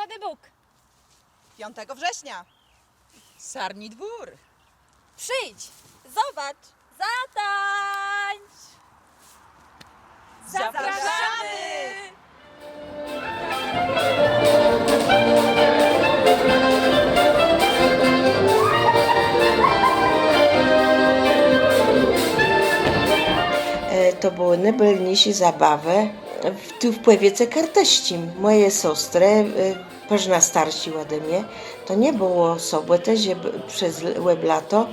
Szady Bóg. 5 września. Sarni dwór. Przyjdź, zobacz, zatańcz. Zapraszamy! E, To były najbelniejsze zabawy w, tu w Pływiece Karteścim. Moje siostry, pożna starsi ode mnie, to nie było soboty, żeby przez łeb lato,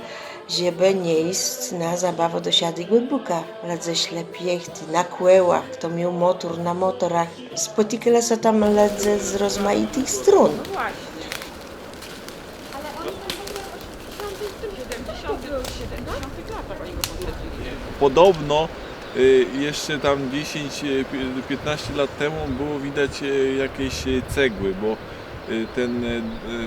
żeby nie iść na zabawę do siady głęboka. Ledze ślepiechty, na kłełach, kto miał motor na motorach. Spotykali się tam ledze z rozmaitych stron. Podobno y, jeszcze tam 10-15 lat temu było widać y, jakieś y, cegły, bo y, ten, y,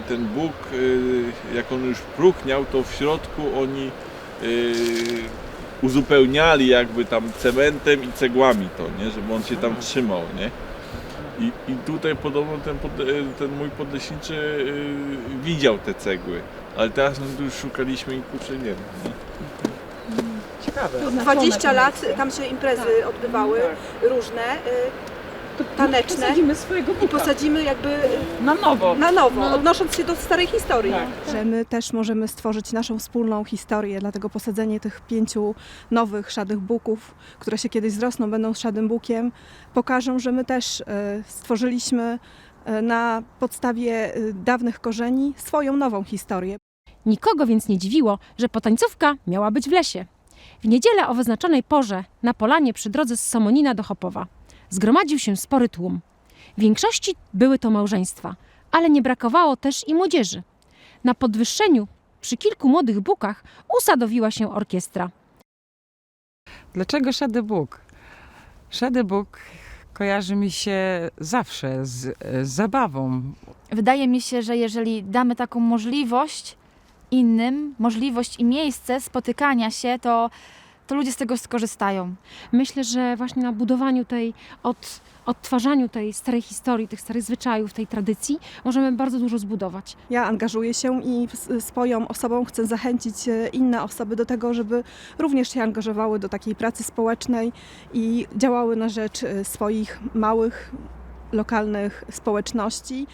ten Bóg, y, jak on już próchniał, to w środku oni y, uzupełniali jakby tam cementem i cegłami to, nie? żeby on się tam trzymał. Nie? I, I tutaj podobno ten, y, ten mój podleśniczy y, widział te cegły, ale teraz no, tu już szukaliśmy i kurczę nie wiem. Nie? 20 lat tam się imprezy odbywały, różne, y, taneczne. Posadzimy swojego I buka. posadzimy jakby Na nowo. na nowo, odnosząc się do starej historii. Tak. że my też możemy stworzyć naszą wspólną historię, dlatego posadzenie tych pięciu nowych szadych buków, które się kiedyś zrosną, będą szadym bukiem, pokażą, że my też e, stworzyliśmy na podstawie dawnych korzeni swoją nową historię. Nikogo więc nie dziwiło, że potańcówka miała być w lesie. W niedzielę o wyznaczonej porze na polanie przy drodze z Somonina do Chopowa zgromadził się spory tłum. W większości były to małżeństwa, ale nie brakowało też i młodzieży. Na podwyższeniu przy kilku młodych bukach usadowiła się orkiestra. Dlaczego Szady Bóg? Szady Bóg kojarzy mi się zawsze z, z zabawą. Wydaje mi się, że jeżeli damy taką możliwość innym, możliwość i miejsce spotykania się, to, to ludzie z tego skorzystają. Myślę, że właśnie na budowaniu tej, od, odtwarzaniu tej starej historii, tych starych zwyczajów, tej tradycji możemy bardzo dużo zbudować. Ja angażuję się i swoją osobą chcę zachęcić e, inne osoby do tego, żeby również się angażowały do takiej pracy społecznej i działały na rzecz e, swoich małych, lokalnych społeczności.